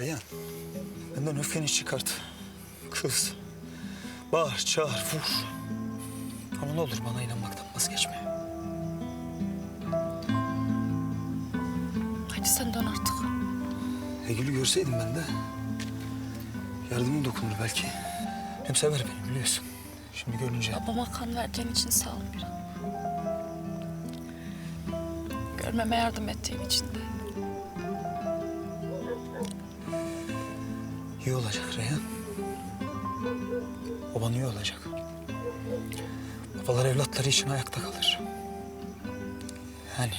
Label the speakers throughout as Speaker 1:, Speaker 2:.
Speaker 1: Reyhan, benden öfkeni çıkart. Kız. Bağır, çağır, vur. Ama ne olur bana inanmaktan vazgeçme.
Speaker 2: Hadi sen dön artık.
Speaker 1: Egül'ü görseydim ben de yardımım dokunur belki. Hem sever beni biliyorsun. Şimdi görünce
Speaker 2: Babama kan verdiğin için sağ ol Miran. Görmeme yardım ettiğin için de.
Speaker 1: İyi olacak Reyhan. Baban iyi olacak. Babalar evlatları için ayakta kalır. Yani...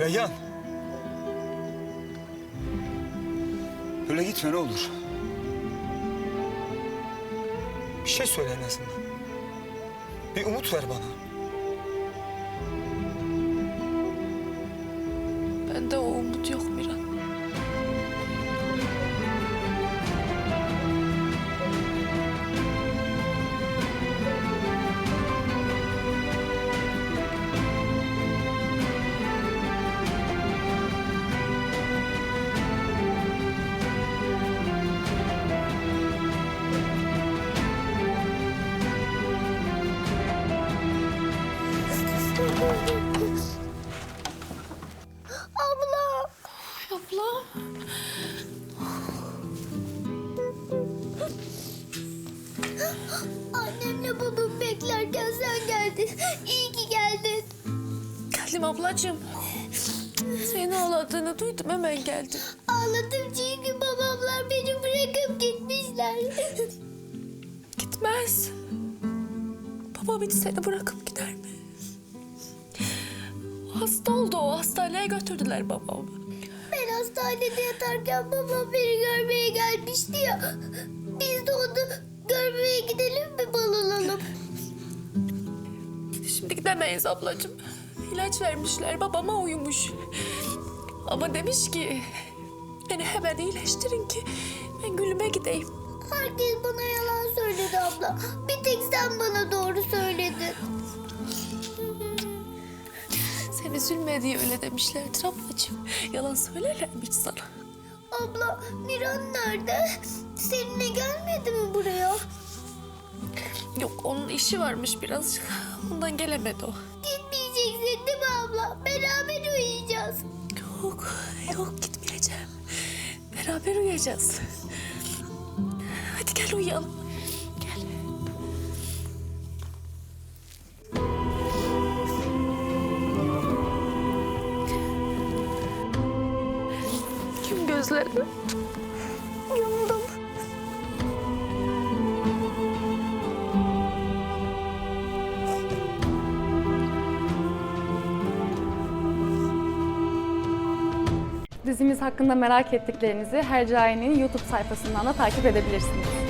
Speaker 1: Reyhan. Böyle gitme ne olur. Bir şey söyle en azından. Bir umut ver bana.
Speaker 2: Bende o umut yok Miran.
Speaker 3: Abla.
Speaker 2: Abla.
Speaker 3: Annemle babam beklerken sen geldin. İyi ki geldin.
Speaker 2: Geldim ablacığım. Seni ağladığını duydum hemen geldim.
Speaker 3: Ağladım çünkü babamlar beni bırakıp gitmişler.
Speaker 2: Gitmez. Babam hiç seni bırakıp gider mi? Hasta oldu o hastaneye götürdüler babamı.
Speaker 3: Ben hastanede yatarken babam beni görmeye gelmişti ya. Biz de onu görmeye gidelim mi balalalım?
Speaker 2: Şimdi gidemeyiz ablacığım. İlaç vermişler babama uyumuş. Ama demiş ki beni hemen iyileştirin ki ben gülüme gideyim.
Speaker 3: Herkes bana yalan söyledi abla. Bir tek sen bana doğru söyledin.
Speaker 2: Sen üzülme diye öyle demişlerdir ablacığım. Yalan söylerler mi hiç sana?
Speaker 3: Abla Miran nerede? Seninle gelmedi mi buraya?
Speaker 2: Yok onun işi varmış birazcık. Ondan gelemedi o.
Speaker 3: Gitmeyeceksin değil mi abla? Beraber uyuyacağız.
Speaker 2: Yok, yok gitmeyeceğim. Beraber uyuyacağız. Hadi gel uyuyalım. Gözlerini?
Speaker 3: Yumdum.
Speaker 4: Dizimiz hakkında merak ettiklerinizi Hercai'nin YouTube sayfasından da takip edebilirsiniz.